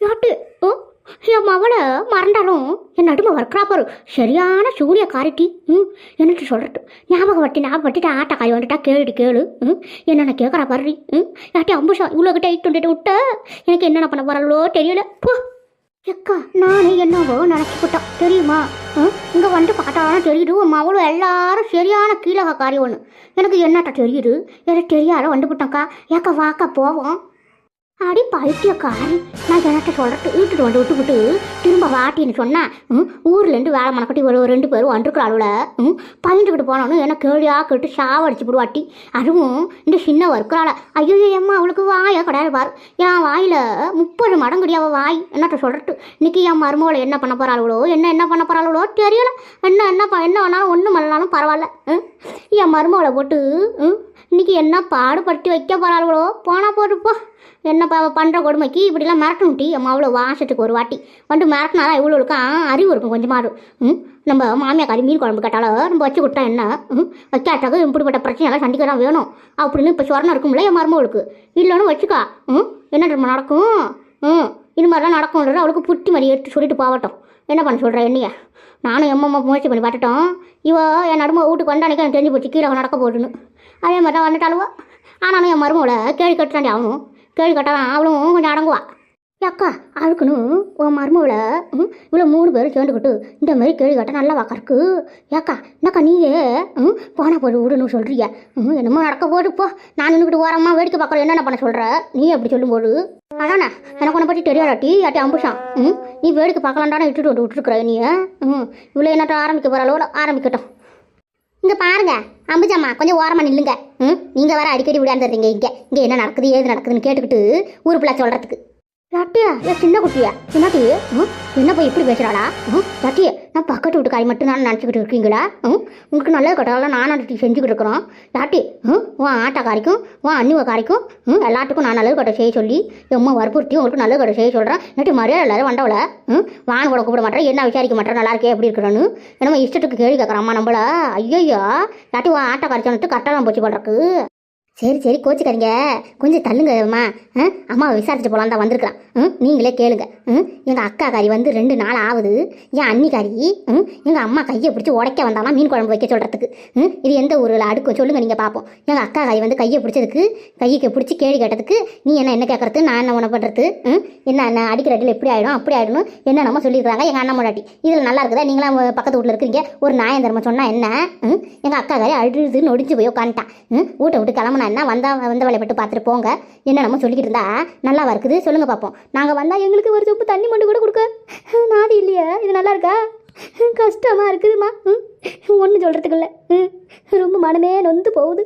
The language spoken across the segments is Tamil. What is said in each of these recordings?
யாட்டு ஓ என் மவளை மறந்தாலும் என் நடுமை வர்க்கிறா பாரு. சரியான சூரிய காரிட்டி. ம் என்னட்டு சொல்கிறது ஞாபகம் வட்டி ஞாபகம் வட்டிட்டு ஆட்டா காய் வந்துட்டா கேளுடி கேளு. ம் என்னென்ன கேட்குறா பாரு ம் யாட்டி அம்புஷா இவ்வளோ கிட்ட இட்டு வந்துட்டு விட்ட. எனக்கு என்னென்ன பண்ண போகிறாளோ தெரியல. போ. எக்கா நானே என்னவோ நினச்சிக்கிட்டோம் தெரியுமா? இங்கே வந்து பார்த்தாலும் தெரியுது. உன் மவளும் எல்லாரும் சரியான கீழக காரியம் ஒன்று எனக்கு என்னட்ட தெரியுது? எனக்கு தெரியாத வந்துவிட்டோம்க்கா ஏக்கா வாக்கா போவோம். அடி பைத்தியக்காரி நான் எனக்கு சொல்கிறேன் வீட்டுட்டு வந்து விட்டு திரும்ப வாட்டின்னு சொன்னேன் ம் ஊர்லேருந்து வேலை மணக்கட்டி ஒரு ரெண்டு பேரும் வந்துருக்குறாளுல ம் பயந்துக்கிட்டு போனோன்னு என்ன கேளியாக கேட்டு சாவடிச்சு விடுவாட்டி அதுவும் இந்த சின்ன ஒர்க்கரால் ஐயோ அம்மா அவளுக்கு வாயை கிடையாது பாரு. என் வாயில் முப்பது மடங்குடி அவள் வாய். என்னட்ட சொல்கிறது இன்றைக்கி என் மருமகளை என்ன பண்ண போகிறாளோ என்ன என்ன பண்ண போகிறாளோ தெரியல. என்ன என்ன ப- என்ன வேணாலும் ஒன்றும் பண்ணாலும் பரவாயில்ல ம். என் மருமகளை போட்டு ம் இன்னைக்கு என்ன பாடுபடுத்தி வைக்க போகிறாளோ போனால் போட்டுப்போ என்னப்பா அவள் பண்ணுற கொடுமைக்கு இப்படிலாம் மிரட்டணும் டீ. அம்மா அவ்வளோ வாசத்துக்கு ஒரு வாட்டி. வந்து மிரட்டினாதான் இவ்வளோக்கும் அறிவு இருக்கும் கொஞ்சமாவது ம்? நம்ம மாமியாக்காரி மீன் குழம்பு கேட்டாலும் நம்ம வச்சு கொடுத்தா என்ன? ம்? வைக்காட்டாக்க இப்படிப்பட்ட பிரச்சனையெல்லாம் சந்திக்க தான் வேணும். அப்படின்னு இப்போ சொரணம் இருக்கும்ல என் மருமகளுக்கு. இல்லைன்னு வச்சுக்கா. ம்? என்ன நடக்கும்? ம்? இது மாதிரிலாம் நடக்கும்ன்றது அவளுக்கு புத்தி மாதிரி எடுத்து சொல்லிட்டு போகட்டும். என்ன பண்ண சொல்கிற என்னையா? நானும் எம்மம்மா முயற்சி பண்ணி பார்த்துட்டோம். இவ என் நடுமை வீட்டுக்கு வந்தானிக்கா எனக்கு தெரிஞ்சு போச்சு. கீழே நடக்க போட்டுன்னு அதே மாதிரி தான் வந்துட்டாளுவோ? ஆனாலும் என் மருமகளை கேள்வி கட்டுறாண்டி அவனும். கேள்வி கட்டாதான் அவளும் கொஞ்சம் அடங்குவா. அக்கா அவளுக்குன்னு உன் மருமகளை ம் இவ்வளோ மூணு பேரும் சேர்ந்துக்கிட்டு இந்த மாதிரி கேள்வி கட்ட நல்லா வாக்கறக்கு ஏக்கா என்னக்கா நீயே ம் போனால் போய் விடுன்னு சொல்கிறிய ம் என்னமோ நடக்க போது போ நான் நின்றுக்கிட்டு ஓரமாக வேடிக்கை பார்க்குற என்னென்ன பண்ண சொல்கிற நீ அப்படி சொல்லும்போது. அதானே எனக்கு உன்னை பற்றி தெரியாதாட்டி? யாட்டி அம்புஷான் ம் நீ வேடிக்கை பார்க்கலான்டானே இட்டுட்டு வந்து விட்டுருக்குற நீ ம் இவ்வளோ என்னட்ட ஆரம்பிக்க போகிற அளவில் ஆரம்பிக்கட்டும். இங்கே பாருங்க அம்புஜம்மா கொஞ்சம் ஓரமாக நில்லுங்க. ம் நீங்க வர அடிக்கடி விளையாண்டுறீங்க இங்கே. இங்கே என்ன நடக்குது ஏது நடக்குதுன்னு கேட்டுக்கிட்டு ஊருப்புள்ள சொல்றதுக்கு. சொல்கிறதுக்கு ஏன் சின்ன குட்டியா. என்னடி ம் என்ன போய் இப்படி பேசுகிறாளா ம் நான் பக்கத்து வீட்டுக்காரி மட்டும் நான் நினச்சிக்கிட்டு இருக்கீங்களா? ம் உங்களுக்கு நல்லது கட்டாலும் நான் நடத்தி செஞ்சுக்கிட்டு இருக்கிறோம். யாட்டி ம் உன் ஆட்டாக்காரிக்கும் உன் அண்ணிவக்காரிக்கும் ம் எல்லாத்துக்கும் நான் நல்லது கட்ட செய்ய சொல்லி எம்மா வற்புறுத்தி உங்களுக்கு நல்லது கட்ட செய்ய சொல்கிறேன் நேற்று மரியாதை எல்லாரும் வந்தவள ம் வான் கூட கூப்பிட மாட்டேன் என்ன விசாரிக்க மாட்டேன் நல்லா இருக்கே எப்படி இருக்கிறேன்னு. என்னமோ இஷ்டத்துக்கு கேள்வி கேட்குறாம்மா நம்மள. ஐயோ யாட்டி உன் ஆட்டாக்காரி சொன்னது கரெக்டாக போச்சு பண்ணுறக்கு சரி சரி கோச்சிக்காதீங்க. கொஞ்சம் தள்ளுங்க அம்மா. ஆ? அம்மாவை விசாரிச்சுட்டு போகலாம் தான் வந்திருக்கிறான். ம்? நீங்களே கேளுங்க. ம்? எங்கள் அக்கா காரி வந்து ரெண்டு நாள் ஆகுது. என் அன்னிக்காரி ம்? எங்கள் அம்மா கையை பிடிச்சி உடைக்க வந்தாலாம் மீன் குழம்பு வைக்க சொல்கிறதுக்கு ம்? இது எந்த ஊரில்? அடுக்கும் சொல்லுங்கள் நீங்கள் பார்ப்போம் எங்கள் அக்கா காரி வந்து கையை பிடிச்சதுக்கு கையை பிடிச்சி கேள்வி கேட்டதுக்கு நீ என்ன என்ன கேட்கறது நான் என்ன உணவு பண்ணுறது ம்? என்ன என்ன அடிக்கிற அடியில் எப்படி ஆகிடும் அப்படி ஆகிடும் என்னென்னமோ சொல்லியிருக்காங்க எங்கள் அண்ணன் முன்னாடி இதில் நல்லா இருக்குதா? நீங்களாம் பக்கத்து வீட்டில் இருக்கிறீங்க. ஒரு நாயம் தர்மம் சொன்னால் என்ன? ம்? எங்கள் அக்கா காரி அழுது நொடிஞ்சு போய் உட்காந்துட்டான் ம்? வீட்டை விட்டு கிளம்புனா என்ன வந்தா வந்த வேலையை பார்த்துட்டு போங்க. என்னென்னமோ சொல்லிக்கிட்டு இருந்தா நல்லா இருக்குது சொல்லுங்க பார்ப்போம் நாங்கள் வந்தால் எங்களுக்கு ஒரு சொப்பு தண்ணி மட்டும் கூட கொடுக்க. நாதி இல்லையா? இது நல்லா இருக்கா? கஷ்டமாக இருக்குதுமா ம்? ஒன்றும் சொல்கிறதுக்கு இல்லை. ம்? ரொம்ப மனமே நொந்து போகுது.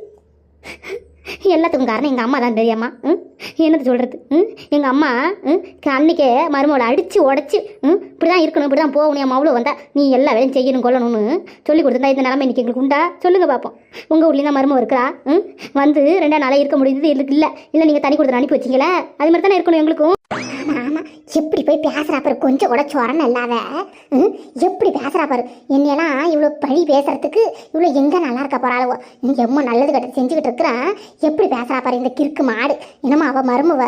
எல்லாத்துக்கும் காரணம் எங்கள் அம்மா தான் தெரியாமா ம்? என்னது சொல்கிறது ம்? எங்கள் அம்மா ம்? அன்னைக்கே மருமகளை அடித்து உடச்சி ம்? இப்படி தான் இருக்கணும் இப்படி தான் போகணும். என் அவ்வளோ வந்தால் நீ எல்லா வேலையும் செய்யணும் கொள்ளணும்னு சொல்லி கொடுத்துருந்தா இந்த நிலமை இன்னைக்கு எங்களுக்கு உண்டா? சொல்லுங்கள் பார்ப்போம் உங்கள் ஊர்லேயும் தான் மருமக இருக்கிறா ம்? வந்து ரெண்டா நாளாக இருக்க முடியுது இல்லை இல்லை. இல்லை நீங்கள் தனி கொடுத்து அனுப்பி வச்சிங்களே? அது மாதிரி தானே இருக்கணும் எங்களுக்கும்? ஆமா எப்படி போய் பேசுறா பாரு கொஞ்சம் கூட சொரணம் இல்லாத. ம், எப்படி பேசுறா பாரு. என்னையெல்லாம் இவ்வளோ பழி பேசுறதுக்கு இவ்வளோ எங்க நல்லா இருக்க போறாளவோ எம்ம நல்லது கட்ட செஞ்சுக்கிட்டு இருக்கிறான் எப்படி பேசுறா பாரு இந்த கிறுக்கு மாடு. என்னமோ அவ மருமவ?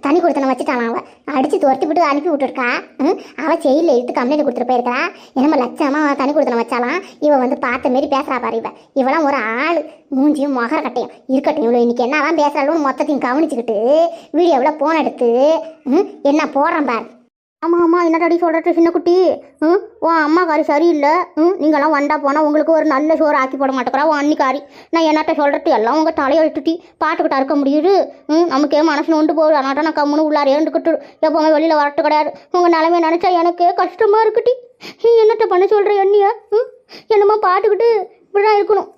தனி கொடுத்தன வச்சுட்டாளாம் அவ? அடிச்சு துரத்தி விட்டு அனுப்பி விட்டுருக்கா? ம், அவ செயலில் எடுத்து கம்ப்ளைண்ட் கொடுத்துட்டு போயிருக்கா என்னமோ லட்சமா தனி கொடுத்தன வச்சாலாம்? இவ வந்து பார்த்த மாரி பேசுறா பாரு இவ. இவெல்லாம் ஒரு ஆள். மூஞ்சியும் முக கட்டையும். இருக்கட்டும் இவ்வளோ இன்னைக்கு என்னதான் பேசுகிறாலும் மொத்தத்தையும் கவனிச்சுக்கிட்டு வீடியோவில் ஃபோன் எடுத்து ம், என்ன போடுறேன் பார். ஆமாம் ஆமாம் என்னடாடி சொல்கிறது சின்ன குட்டி ம் உன் அம்மாக்காரி சரியில்லை. ம் நீங்களாம் வண்டா போனால் உங்களுக்கு ஒரு நல்ல சோறு ஆக்கி போட மாட்டேங்கிறா உன் அன்னிக்காரி நான் என்னட்ட சொல்கிறது எல்லாம் உங்கள் தலையெழுத்துட்டி பாட்டுக்கிட்ட இருக்க முடியுது. ம் நமக்கே மனசு நொண்டு போகுது. அதனால நான் கம்முன்னு உள்ளார ஏண்டுக்கிட்டு எப்போவுமே வெளியில் வரட்டு கிடையாது. உங்கள் நிலைமை நினச்சா எனக்கே கஷ்டமாக இருக்குட்டி. நீ என்னட்ட பண்ண சொல்கிற எண்ணியா? ம் என்னமோ பாட்டுக்கிட்டு இப்படி தான் இருக்கணும்.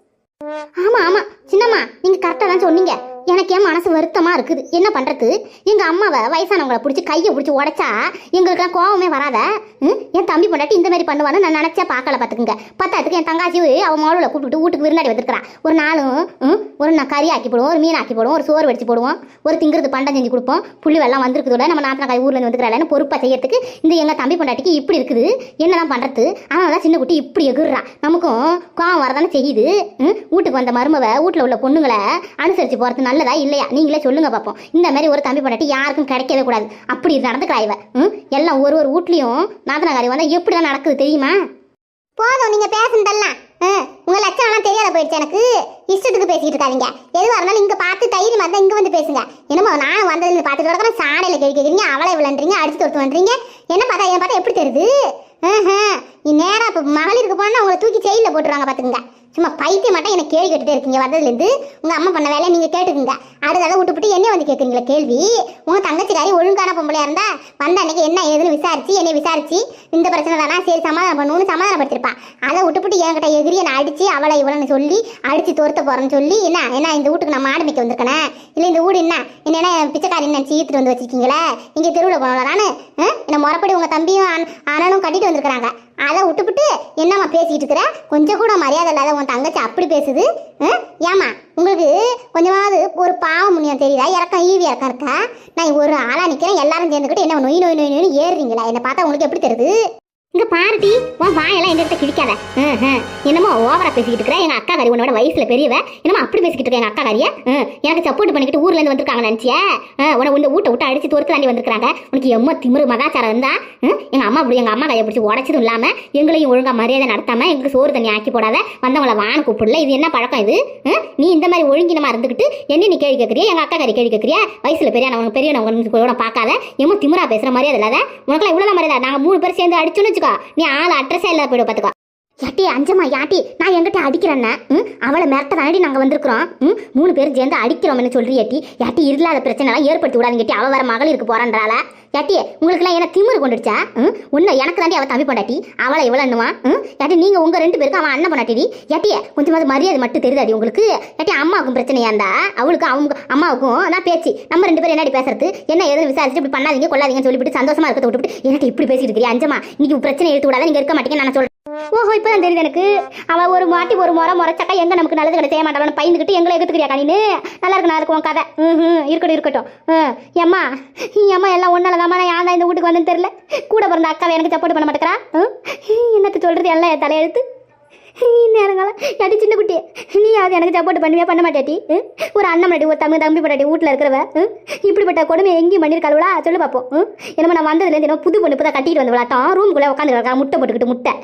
சொன்னீங்க. எனக்கு மனசு வருத்தமாக இருக்குது. என்ன பண்ணுறது எங்கள் அம்மாவை வயசானவங்களை பிடிச்சி கையை பிடிச்சி உடைச்சா எங்களுக்குலாம் கோவமே வராத? ம்? என் தம்பி பொண்டாட்டி இந்த மாதிரி பண்ணுவான்னு நான் நினச்சா பார்க்கல பார்த்துக்குங்க பத்தாத்துக்கு என் தங்காச்சி அவன் மாவுல கூப்பிட்டு வீட்டுக்கு விருந்தாடி வந்துருக்கிறான் ஒரு நாளும் ம், ஒரு நான் கறி ஆக்கி போடுவோம் ஒரு மீன் ஆக்கி போடுவோம் ஒரு சோறு வடிச்சு போடுவோம் ஒரு திங்கிறது பண்டம் செஞ்சு கொடுப்போம். புள்ளி வெள்ளம் வந்திருக்குதுல நம்ம நாத்தனா காய் ஊர்லேருந்து இருந்து பொறுப்பாக செய்யறதுக்கு இந்த எங்கள் தம்பி பொண்டாட்டிக்கு இப்படி இருக்குது. என்னதான் பண்ணுறது அதனால தான் சின்ன குட்டி இப்படி எகுறா. நமக்கும் கோவம் வரதானே செய்யுது. ம்? வீட்டுக்கு வந்த மருமவ வீட்டில் உள்ள பொண்ணுங்களை அனுசரித்து போகிறது நல்லதா இல்லையா? நீங்களே சொல்லுங்க பார்ப்போம் இந்த மாதிரி ஒரு தம்பி பொண்டாட்டி யாருக்கும் கிடைக்கவே கூடாது. அப்படி நடந்துக்கிறா இவ. ம்? எல்லாம் ஒரு ஒரு வீட்லயும் நாத்தனகாரி வந்தா எப்படிலாம் நடக்குது தெரியுமா? போதும் நீங்க பேசுனதெல்லாம். உங்க லட்சணம்லாம் தெரியாத போயிடுச்சு எனக்கு. இஷ்டத்துக்கு பேசிட்டு இருக்காதீங்க. எதுவாக இருந்தாலும் இங்க பார்த்து தைரியம் வந்தா இங்க வந்து பேசுங்க. என்னமோ நான் வந்ததுல பார்த்துட்டு கிடக்கிறேன் சாணையில கேள்வி கேட்குறீங்க அவளை விளையாண்டுறீங்க அடிச்சு தொடுத்து வந்துறீங்க என்ன பார்த்தா என்ன பார்த்தா எப்படி தெரியுது? ஆஹா, நேரா இப்போ மகளிருக்கு போனா உங்களை தூக்கி ஜெயிலில் போட்டுருவாங்க பார்த்துக்குங்க சும்மா பைத்தியம் மட்டும் என்ன கேள்வி கேட்டுட்டே இருக்கீங்க வந்ததுலேருந்து உங்கள் அம்மா பண்ண வேலையை நீங்கள் கேட்டுக்குங்க. அடுத்ததை விட்டுப்புட்டு என்ன வந்து கேட்குறீங்களா கேள்வி? உங்கள் தங்கச்சிக்காரி ஒழுங்கான பொம்பளையா இருந்தா வந்த அன்னைக்கு என்ன ஏதுன்னு விசாரிச்சு என்னை விசாரிச்சு இந்த பிரச்சனை வேணாம் சரி சமாதானம் பண்ணுன்னு சமாதானப்படுத்திருப்பா. அதை விட்டுப்புட்டு என்கிட்ட எதிரி நான் அடித்து அவளை இவளைன்னு சொல்லி அடித்து துரத்த போகிறேன்னு சொல்லி என்ன என்ன இந்த வீட்டுக்கு நான் மாடு மேய்க்க வந்திருக்கேனே? இல்லை இந்த வீடு என்ன? என்ன பிச்சைக்காரி நினைச்சு ஈத்துட்டு வந்து வச்சிருக்கீங்களே? இங்கே தெருவில் போனவள நானு என்ன முறப்படி உங்கள் தம்பியும் அண்ண- அண்ணனும் கட்டிட்டு வந்திருக்கிறாங்க. அதை விட்டுப்புட்டு என்னம்மா பேசிகிட்டு இருக்கிற? கொஞ்சம் கூட மரியாதை இல்லாத உன் தங்கச்சி அப்படி பேசுது. ஏமா ஏம்மா உங்களுக்கு கொஞ்சமாவது ஒரு பாவம் முன்னியம் தெரியுதா? இறக்கம் ஈவி இறக்கம் இருக்கா? நான் ஒரு ஆளா நிற்கிறேன் எல்லாரும் சேர்ந்துக்கிட்டு என்ன நொய் நொய் நொய் நொய் ஏறுறீங்களா? என்னை பார்த்தா உங்களுக்கு எப்படி தெரியுது? இங்க பாருடி உன் வாயெல்லாம் எங்ககிட்ட கிழிக்காத. என்னமோ ஓவரா பேசிக்கிட்டு இருக்கிற எங்க அக்கா காரி உன்னோட வயசுல பெரியவ. என்னமோ அப்படி பேசிக்கிட்டு இருக்க எங்க அக்கா காரிய? எனக்கு சப்போர்ட் பண்ணிக்கிட்டு ஊர்ல இருந்து வந்திருக்காங்க நினைச்சிய? உன இந்த ஊட்ட விட்டு அடிச்சு தோர்த்து தாண்டி வந்திருக்காங்க உனக்கு எம்ம திமிரு மகாச்சாரம் இருந்தா? எங்க அம்மா அப்படி எங்க அம்மா கையை பிடிச்சி உடச்சதும் இல்லாம எங்களையும் ஒழுங்கா மரியாதை நடத்தாம எங்களுக்கு சோறு தண்ணி ஆக்கி போடாத. வந்தவங்கள வான கூப்பிடல. இது என்ன பழக்கம் இது? ஹம், நீ இந்த மாதிரி ஒழுங்கினமா இருந்துகிட்டு என்ன நீ கேள்வி கேட்கறியா எங்க அக்கா காரி கேள்வி கேட்கறியா வயசுல பெரியவங்க பெரியவங்க கூட பார்க்காத. எம்ம திமிரா பேசுற மரியாதை இல்லாத. உனக்குலாம் இவ்வளவு மரியாதை. நாங்க மூணு பேர் சேர்ந்து அடிச்சோன்னு வச்சுக்கோ நீ ஆள் அட்ரஸே இல்லாத போயிடும் பாத்துக்கோ. யாட்டி அஞ்சம்மா யாட்டி நான் எங்கிட்ட அடிக்கிறேன்ன. ம்? அவளை மிரட்ட தாண்டி நாங்கள் வந்திருக்கிறோம். ம்? மூணு பேரும் சேர்ந்து அடிக்கிறோம்னு சொல்றி யாட்டி யாட்டி இல்லாத பிரச்சனைலாம் ஏற்படுத்தி விடாதீங்க அவள் வர மகளிருக்கு போறான்றாள யாட்டி உங்களுக்குலாம் என்ன திமிரு கொண்டுடுச்சா? ம்? உன்னை எனக்கு தாண்டி அவள் தம்பி பொண்டாட்டி. அவளை எவ்வளோ என்னவா ம்? யாட்டி நீங்கள் உங்கள் ரெண்டு பேருக்கும் அவன் அண்ணன் பொண்டாட்டி யாட்டியே கொஞ்சமாவது மரியாதை மட்டும் தெரியுதாடி உங்களுக்கு? யாட்டி அம்மாவுக்கும் பிரச்சனையா இருந்தா? அவளுக்கும் அவங்க அம்மாவுக்கும் நான் பேச்சு. நம்ம ரெண்டு பேரும் என்னடி பேசுறது? என்ன ஏதுன்னு விசாரிச்சு இப்படி பண்ணாதீங்க கொள்ளாதீங்கன்னு சொல்லிவிட்டு சந்தோஷமா இருக்கிறத விட்டுவிட்டு எனக்கு இப்படி பேசிட்டு இருக்கிறீ அஞ்சமா இன்னைக்கு பிரச்சனை எடுத்து விடாத நீங்கள் இருக்க மாட்டீங்க நான் சொல்கிறேன் ஓஹோ இப்பதான் தெரியுது எனக்கு. அவ ஒரு மாட்டி ஒரு முறை முறைச்சாக்கா எங்க நமக்கு நல்லது கிடையாது செய்ய மாட்டாளு பயந்துக்கிட்டு எங்களை எகுத்துக்கிறியா கணினு நல்லா இருக்கு நல்லா இருக்கும் உன் கதை. ம் இருக்கட்டும் இருக்கட்டும். ம், ஏம்மா ஏம்மா எல்லாம் ஒன்னால தான் நான் தான் இந்த வீட்டுக்கு வந்தேன்னு தெரியல. கூட பிறந்த அக்காவை எனக்கு சப்போர்ட் பண்ண மாட்டேங்கிறா? ம், என்னத்த சொல்றது எல்லாம் தலையெழுத்து. நேரங்களா ஏட்டி சின்ன குட்டி நீ அது எனக்கு சப்போர்ட் பண்ணுவியா பண்ண மாட்டேட்டி ஒரு அண்ணன் முன்னாடி ஒரு தம்பி தம்பி பொண்டாட்டி வீட்டில் இருக்கிறவ இப்படிப்பட்ட கொடுமை எங்கேயும் பண்ணியிருக்காளுவளா? சொல்லு பார்ப்போம் ம்? என்னமோ நான் வந்ததுலேருந்து என்ன புது பொண்ணு இப்போ தான் கட்டிட்டு வந்து விளாட்டம் ரூமுக்குள்ளே உட்காந்து கிடக்கா முட்டை போட்டுக்கிட்டு முட்டை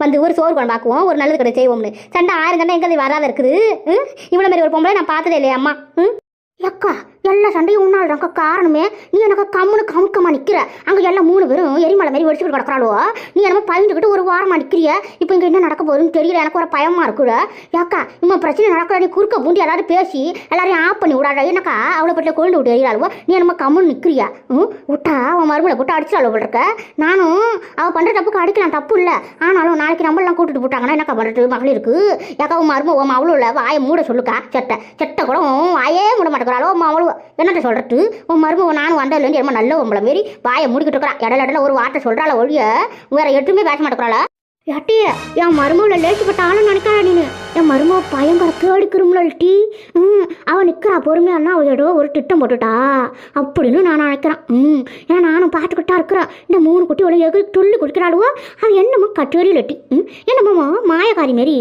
வந்து ஒரு சோறு குழம்பாக்குவோம் ஒரு நல்லது கடை செய்வோம்னு. சண்டை ஆயிரம் சண்டை எங்கே வராத இருக்குது ம்? இவ்வளோ மாதிரி ஒரு பொம்பளை நான் பார்த்ததே இல்லையா அம்மா ம்? அக்கா எல்லா சண்டையும் உன்னால் தான்க்கா காரணமே நீ எனக்கு கம்முன்னு கமுக்கமா நிற்கிற அங்கே எல்லாம் மூணு பேரும் எரிமலை மாதிரி வெடிச்சுட்டு கிடக்கிறாளோ நீ என்னமோ பயந்துக்கிட்டு ஒரு வாரமாக நிற்கிறிய இப்போ இங்கே என்ன நடக்க போகுதுன்னு தெரியல. எனக்கு ஒரு பயமாக இருக்குட ஏக்கா இம்மா பிரச்சனை நடக்கிறாடி குறுக்க பூண்டி எல்லாரும் பேசி எல்லாரையும் ஆஃப் பண்ணி விடாத. என்னக்கா அவ்வளோ பெற்ற கொழுந்து விட்டு எரியாளுவோ நீ என்னமோ கம்முன்னு நிற்கிறியா ம் விட்டா அவன் மருமலை போட்டு அடிச்சாளோ போல் இருக்க. நானும் அவள் பண்ணுற தப்புக்கு அடிக்கலாம். தப்பு இல்லை. ஆனாலும் நாளைக்கு நம்மளாம் கூட்டிட்டு போட்டாங்கன்னா என்னக்கா பண்றது? மகளிருக்கு. ஏக்கா உன் மரும உன் அவ்வளோ இல்லை. வாயை மூட சொல்லுக்கா. செட்டை செட்டை கூட வாயே மூட மாட்டேங்கிறாளோ? உன் அவ்வளோ என்னட்ட சொல்றது? உன் மரும நானும் வந்ததுலேருந்து என்னமோ நல்ல உங்களை மாரி வாயை முடிக்கிட்டு இருக்கிறான் இடையில இடையில ஒரு வார்த்தை சொல்றாள ஒழிய வேற எட்டுமே பேச மாட்டேங்கிறாளா? யாட்டி என் மருமகளை லேசிப்பட்டாலும் நினைக்காத நீனு. என் மரும பயங்கர கேடுக்கிறோம்ல டீ. ம் அவன் நிற்கிறா பொறுமையானா அவள் ஏதோ ஒரு திட்டம் போட்டுட்டா. அப்படின்னு நான் நினைக்கிறேன். ம் ஏன்னா நானும் பார்த்துக்கிட்டா இருக்கிறேன். இந்த மூணு குட்டி உள்ள எகு துள்ளி குடிக்கிறாளுவோ அவன் என்னமோ கச்சேரியில் டீ ம் என்னமோ மாயக்காரி மாரி.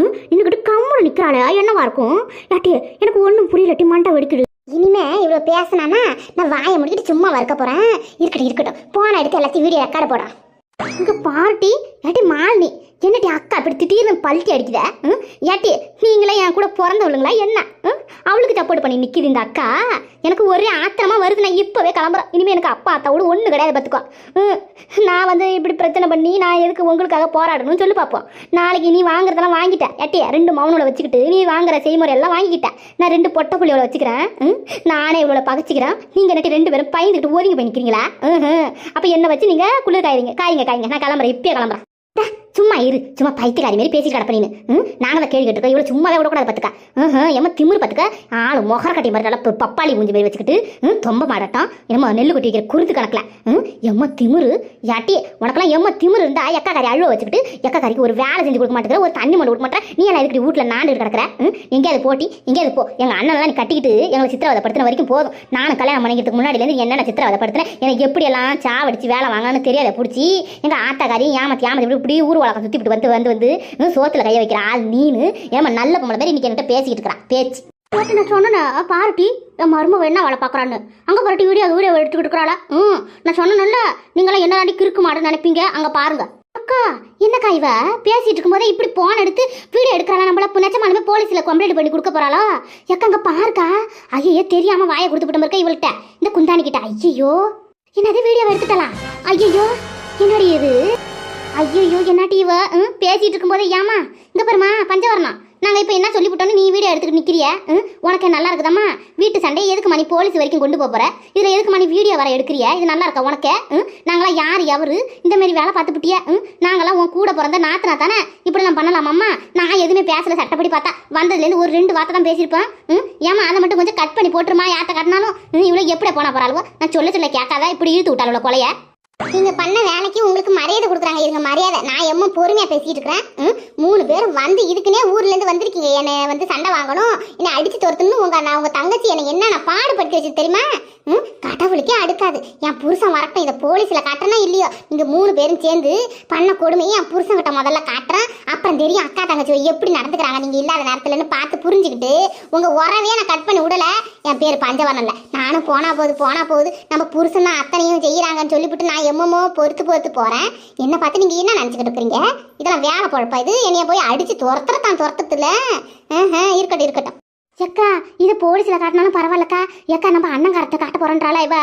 ம் இன்னுக்கிட்டு கம்முன்னு நிற்கிறாளே என்னவா இருக்கும்? ஏட்டியே எனக்கு ஒன்றும் புரியலட்டி மண்டை வெடிக்குது. இவ்வளோ பேசினானா நான் வாயை முடிக்கிட்டு சும்மா வறுக்க போறேன். இருக்கட்டும் இருக்கட்டும். போன எடுத்து எல்லாத்தையும் வீடியோ ரெக்கார்டு போடும் இங்க பார்ட்டி இல்லாட்டி மாலினி. என்னட்டி அக்கா இப்படி திடீர்னு பல்ட்டி அடிக்குத? ம்? ஏட்டி நீங்களே என் கூட பிறந்தவளுங்களா என்ன? ம்? அவளுக்கு சப்போர்ட் பண்ணி நிற்கிது இந்த அக்கா. எனக்கு ஒரே ஆத்திரமா வருது. நான் இப்போவே கிளம்புறேன். இனிமேல் எனக்கு அப்பா அத்தாவோட ஒன்றும் கிடையாது பார்த்துக்கோ ம். நான் வந்து இப்படி பிரச்சனை பண்ணி நான் எதுக்கு உங்களுக்காக போராடணும்னு சொல்லி பார்ப்போம் நாளைக்கு நீ வாங்குறதெல்லாம் வாங்கிட்டேன் ஏட்டி ரெண்டு மௌனோட வச்சுக்கிட்டு நீ வாங்குற செய்முறை எல்லாம் வாங்கிக்கிட்டேன் நான் ரெண்டு பொட்டை புள்ளியோட வச்சுக்கிறேன். ம்? நானே இவ்வளோ பகச்சிக்கிறேன். நீங்கள் நட்டி ரெண்டு பேரும் பயந்துக்கிட்டு ஒதுங்கி பண்ணிக்கிறீங்களா அப்போ என்னை வச்சு நீங்கள் குளிர் காய்றீங்க. காய்ங்க காய்ங்க. நான் கிளம்புறேன். இப்பயே கிளம்புறேன். சும்மா இரு. சும்மா பைத்தியக்காரி மாரி பேசி கிடப்ப நீனு. ம்? நாங்கள் தான் கேள்வி கேட்டுருக்கோம் இவ்வளோ சும்மாவே விடக்கூடாது பார்த்துக்கா. ம் எம்ம திமிரு பார்த்துக்க? ஆளு முகர கட்டி மாதிரி நல்லா பப்பாளி மூஞ்சி மாதிரி வச்சுக்கிட்டு ம் தொம்ப மாட்டோம் என்னமோ நெல்லு கொட்டி வைக்கிற குருத்து கணக்கில். ம்? எம்ம திமிரு? யாட்டி உனக்கெல்லாம் எம்ம திமிரு இருந்தா எக்கா காரி அழுவ வச்சுக்கிட்டு எக்கா காரிக்கு ஒரு வேலை செஞ்சு கொடுக்க மாட்டேங்கிற ஒரு தண்ணி மட்டும் கொடுக்க மாட்டேன் நீ எல்லாம் இருக்கிற வீட்டில் நாண்டு கிடக்குற? ம்? எங்கேயாவது போட்டி எங்கேயாவது போ. எங்கள் அண்ணன்லாம் நீ கட்டிக்கிட்டு எங்களை சித்திரவதைப்படுத்தின வரைக்கும் போதும். நானும் கல்யாணம் பண்ணிக்கிறதுக்கு முன்னாடிலேருந்து என்னென்ன சித்திரவதைப்படுத்தினேன் எனக்கு எப்படியெல்லாம் சாவடிச்சு வேலை வாங்கன்னு தெரியாத பிடிச்சி எங்கள் ஆத்தாக்காரி ஏமாத்தி ஏமாத்தி இப்படி இப்படி ஊர் சுத்தி விட்டு வந்து வந்து வந்து சோத்துல கைய வைக்கிற ஆள் நீனு. ஏமா நல்ல பொம்பளை மாதிரி இன்னைக்கு என்கிட்ட பேசிக்கிட்டு இருக்கிறான் பேச்சு. பார்த்து நான் சொன்னேன் பாருட்டி என் மருமக என்ன அவளை பார்க்குறான்னு. அங்கே பாருட்டி வீடியோ வீடியோ எடுத்துக்கிட்டு இருக்கிறாளா? ம் நான் சொன்னேன்ல நீங்களாம் என்ன தாண்டி கிறுக்கு மாடுன்னு நினைப்பீங்க? அங்கே பாருங்க. அக்கா என்னக்கா இவ? பேசிட்டு இருக்கும்போதே இப்படி போன் எடுத்து வீடியோ எடுக்கிறாளா? நம்மள புனச்சமாலுமே போலீஸில் கம்ப்ளைண்ட் பண்ணி கொடுக்க போறாளா? எக்க அங்கே பாருக்கா. ஐயோ தெரியாம வாயை கொடுத்து விட்ட இவள்கிட்ட? இந்த குந்தாணி கிட்ட. ஐயோ என்னது வீடியோ எடுத்துட்டலாம் ஐயோ என்னடி இது? ஐயோ என்னாட்டி இவ? ம், பேசிட்டு இருக்கும்போது ஏமா இந்த பாருமா பஞ்சவரணம். நாங்கள் இப்போ என்ன சொல்லிவிட்டோன்னு நீ வீடியோ எடுத்துக்கிட்டு நிக்கிறிய? ம், உனக்கு நல்லா இருக்குதாம்மா? வீட்டு சண்டையை எதுக்கு மணி போலீஸ் வரைக்கும் கொண்டு போப் இதில் இதுல எதுக்கு மணி வீடியோ வர எடுக்கிறிய? இது நல்லா இருக்கா உனக்கு? ம், நாங்களாம் யார் எவரு? இந்தமாரி வேலை வேலை பார்த்துப்பிட்டிய நாங்களாம் உன் கூட பிறந்த நாத்தனா தானே? இப்படி நான் பண்ணலாமாம்மா? நான் எதுவுமே பேசல சட்டப்படி பார்த்தா. வந்ததுலேருந்து ஒரு ரெண்டு வார்த்தை தான் பேசியிருப்பேன். ம், ஏம்மா அதை மட்டும் கொஞ்சம் கட் பண்ணி போட்டுருமா? யார்த்த கட்டினாலும்? இவ்வளோ எப்படி போனா போறாளுவோ? நான் சொல்ல சொல்ல கேட்காதா? இப்படி இழுத்து விட்டாளோ கொலையை? நீங்க பண்ண வேலைக்கு உங்களுக்கு மரியாதை கொடுக்குறாங்க. இருங்க மரியாதை. நான் எம்ம பொறுமையா பேசிட்டு இருக்கிறேன். மூணு பேரும் வந்து இதுக்குன்னே ஊர்ல இருந்து வந்திருக்கீங்க. என்னை வந்து சண்டை வாங்கணும். என்னை அடிச்சு துரத்தணும் உங்க நான் உங்க தங்கச்சி என்னை என்ன நான் பாடுபடுத்தி வச்சு தெரியுமா? கடவுளுக்கே அடுக்காது. என் புருஷன் வரட்டும். இதை போலீஸ்ல காட்டுறனா இல்லையோ? நீங்க மூணு பேரும் சேர்ந்து பண்ண கொடுமையை என் புருஷன் கிட்ட முதல்ல காட்டுறேன். அப்புறம் தெரியும் அக்கா தங்கச்சி எப்படி நடந்துக்கிறாங்க. நீங்க இல்லாத நேரத்துலன்னு பார்த்து புரிஞ்சுக்கிட்டு உங்க உறவையே நான் கட் பண்ணி விடல. என் பேர் பஞ்சவரம்ல நானும் போனா போகுது போனா போகுது. நம்ம புருஷன் தான் அத்தனையும் செய்யறாங்கன்னு சொல்லிவிட்டு நான் எம்மமோ பொறுத்து பொறுத்து போறேன். என்ன பார்த்து நீங்க என்ன நினச்சிக்கிட்டு இருக்கிறீங்க? இதெல்லாம் வேலை பொழப்பா இது? என்னைய போய் அடிச்சு துரத்துற தான் இருக்கட்டும் இருக்கட்டும். எக்கா இது போலீஸில் காட்டினாலும் பரவாயில்லக்கா. எக்கா நம்ம அண்ணங்காரத்தை காட்ட போறேன்றாளா இவ?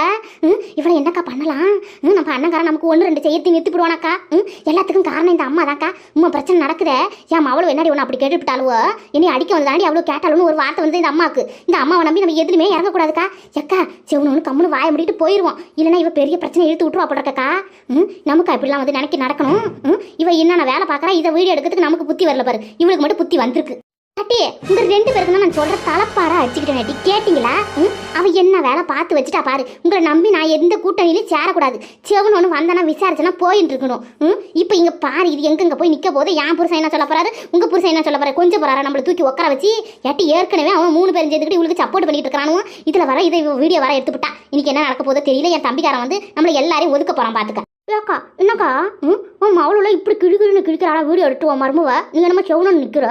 ம் இவளை என்னக்கா பண்ணலாம்? ம் நம்ம அண்ணங்காரன் நமக்கு ஒன்று ரெண்டு செய்யறதை நிறுத்தி போடுவானாக்கா ம் எல்லாத்துக்கும் காரணம் இந்த அம்மா தான்க்கா உமா பிரச்சனை நடக்குதே. ஏன் அவளும் என்னடி ஒன்று அப்படி கேட்டுவிட்டாலோ இனி அடிக்க வந்தாண்டி அவ்வளோ கேட்டாலும்னு ஒரு வார்த்தை வந்து இந்த அம்மாவுக்கு. இந்த அம்மாவை நம்பி நம்ம எதுலையுமே இறங்கக்கூடாதுக்கா. எக்கா சிவனு கம்முன்னு வாயை முடிட்டு போயிடுவோம் இல்லைன்னா இவ பெரிய பிரச்சனை இழுத்து விட்டுருவா போடுறக்கா ம் நமக்கு அப்படிலாம் வந்து நினைக்க நடக்கணும்? ம் இவ என்னென்ன வேலை பார்க்குறா? இதை வீடியோ எடுக்கிறதுக்கு நமக்கு புத்தி வரல பாரு. இவளுக்கு மட்டும் புத்தி வந்திருக்கு. அட்டி இந்த ரெண்டு பேருக்கு தான் நான் சொல்ற தலைப்பாரா அடிச்சுக்கிட்டேன். அட்டி கேட்டிங்களா? ம்? அவ என்ன வேலை பார்த்து வச்சுட்டா பாரு. உங்களை நம்பி நான் எந்த கூட்டணியிலும் சேரக்கூடாது. செவன் ஒன்று வந்தானா விசாரிச்சனா போயிட்டு இருக்கணும். ம்? இப்போ இங்கே பாரு இது எங்கெங்க போய் நிற்க போது என் புருஷன் என்ன சொல்ல போறாரு? உங்க புருஷன் என்ன சொல்ல போறாரு? கொஞ்சம் போறாரு? நம்மள தூக்கி உட்கார வச்சு? எட்டி ஏற்கனவே அவன் மூணு பேரும் சேர்ந்துக்கிட்டு இவளுக்கு சப்போர்ட் பண்ணிட்டு இருக்கானு இதுல வர இதை வீடியோ வர எடுத்துவிட்டா இன்னைக்கு என்ன நடக்க போதோ தெரியல. என் தம்பிக்காரன் வந்து நம்மளை எல்லாரையும் ஒதுக்க போறான் பாத்துக்க. ஏக்கா என்னக்கா? ம்? உன் மவளோட இப்படி கிழு கிழிக்கிறாளா? வீடியோ எடுத்து உன் மருமவ. நீங்க என்னமோ செவனு நிற்கிற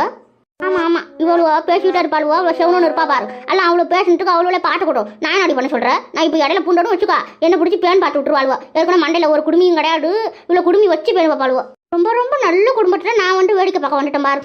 ஆமா ஆமா. இவ்வளோ பேசிக்கிட்டே இருப்பாளுவோ அவ்வளோ செவனு இருப்பா பாரு. எல்லாம் அவ்வளோ பேசிட்டு அவ்வளோ பாட்டு கொடும் நான் அப்படி பண்ண சொல்கிறேன் நான் இப்போ இடையில பூண்டோடும் வச்சுக்கா. என்ன பிடிச்சி பேன் பார்த்து விட்டுருவாளுவோ. ஏற்கனவே மண்டையில் ஒரு குடுமியும் கிடையாது. இவ்வளோ குடுமி வச்சு பேன் பார்ப்பாளுவோ. ரொம்ப ரொம்ப நல்ல குடும்பத்தில் நான் வந்து வேடிக்கை பார்க்க வந்துட்டேன் பாரு.